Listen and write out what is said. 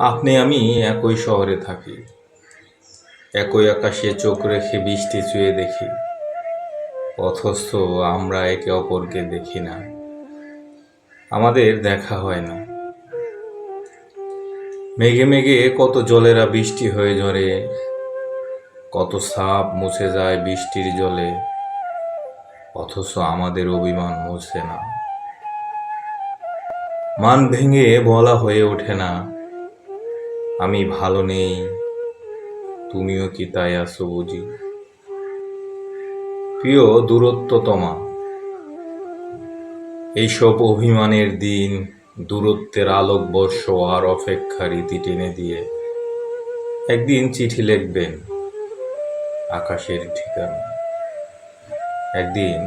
আপনি, আমি একই শহরে থাকি। একই আকাশে চোখ রেখে বৃষ্টি চুয়ে দেখি। অথচ আমরা একে অপরকে দেখি না। আমাদের দেখা হয় না। মেঘে মেঘে কত জলেরা বৃষ্টি হয়ে ঝরে, কত সাপ মুছে যায় বৃষ্টির জলে, অথচ আমাদের অভিমান মুছে না। মান ভেঙে বলা হয়ে ওঠে না। আমি ভালো নেই। তুমিও কি তাই আছো বুঝি? প্রিয় দূরত্বতমা, এইসব অভিমানের দিন দূরত্বের আলোকবর্ষ আর অপেক্ষার ইতি টেনে দিয়ে একদিন চিঠি লিখবেন আকাশের ঠিকানা। একদিন